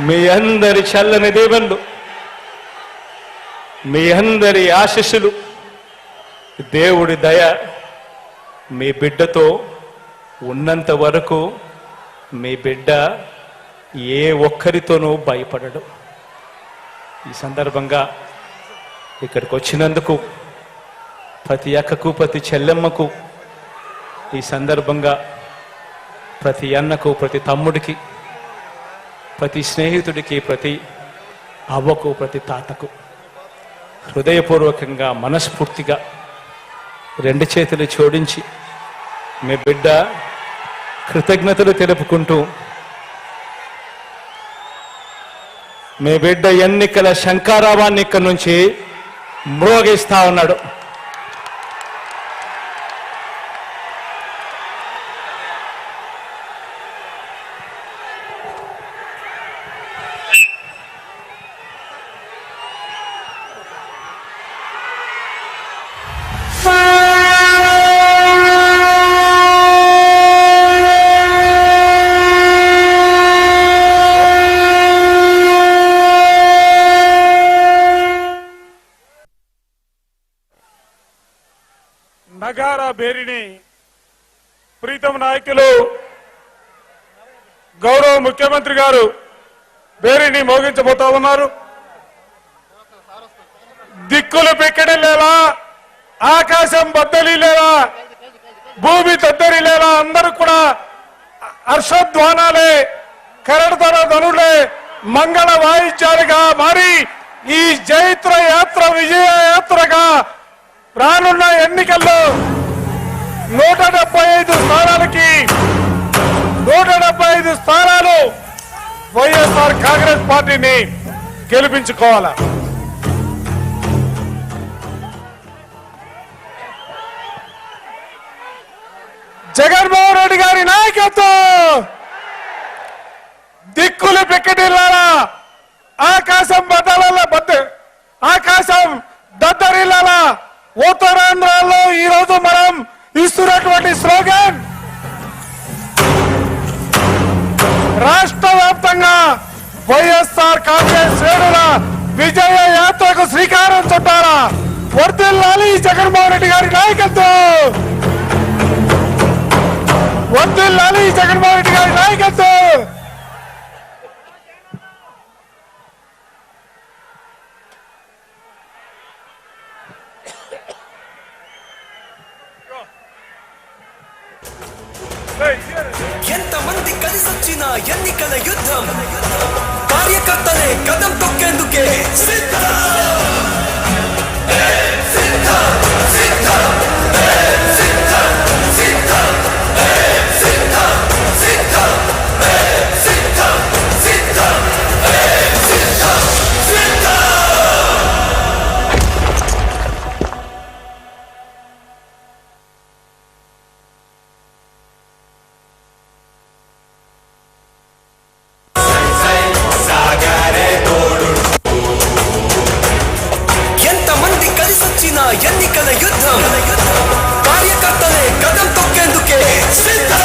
మీ అందరి చల్లని దేవుళ్ళు మీ అందరి ఆశీస్సులు దేవుడి దయ మీ బిడ్డతో ఉన్నంత వరకు మీ బిడ్డ ఏ ఒక్కరితోనూ భయపడడు. ఈ సందర్భంగా ఇక్కడికి వచ్చినందుకు ప్రతి అక్కకు ప్రతి చెల్లెమ్మకు ఈ సందర్భంగా ప్రతి అన్నకు ప్రతి తమ్ముడికి ప్రతి స్నేహితుడికి ప్రతి అవ్వకు ప్రతి తాతకు హృదయపూర్వకంగా మనస్ఫూర్తిగా రెండు చేతులు జోడించి మీ బిడ్డ కృతజ్ఞతలు తెలుపుకుంటూ మీ బిడ్డ ఎన్నికల శంకారావాన్ని ఇక్కడి నుంచి మ్రోగిస్తా ఉన్నాడు. నగారా బేరిని ప్రీతం నాయకులు గౌరవ ముఖ్యమంత్రి గారు బేరిని మోగించబోతా ఉన్నారు. దిక్కులు పెక్కడలేలా ఆకాశం బద్దలిలేలా భూమి తద్దరిలేలా అందరూ కూడా హర్షధ్వానాలే కరడతర ధనులే మంగళ వాయిద్యాలుగా మారి ఈ జైత్ర యాత్ర విజయ యాత్రగా రానున్న ఎన్నికల్లో నూట డెబ్బై ఐదు స్థానాలకి నూట డెబ్బై ఐదు స్థానాలు వైఎస్ఆర్ కాంగ్రెస్ పార్టీని గెలిపించుకోవాలా? జగన్మోహన్ రెడ్డి గారి నాయకత్వం! దిక్కులు పెక్కటిల్లారా ఆకాశం వైఎస్ఆర్ కాంగ్రెస్ శ్రేణుల విజయ యాత్రకు శ్రీకారం చుట్టారా? వర్దిల్లాలి జగన్మోహన్ రెడ్డి గారి నాయకత్వం! వర్దిల్లాలి జగన్మోహన్ రెడ్డి గారి నాయకత్వం! ఎంతమంది కలిసొచ్చిన ఎన్నికల యుద్ధం? కార్యకర్తలే కదం తొక్కేందుకే తొక్కేందుకే సిద్ధం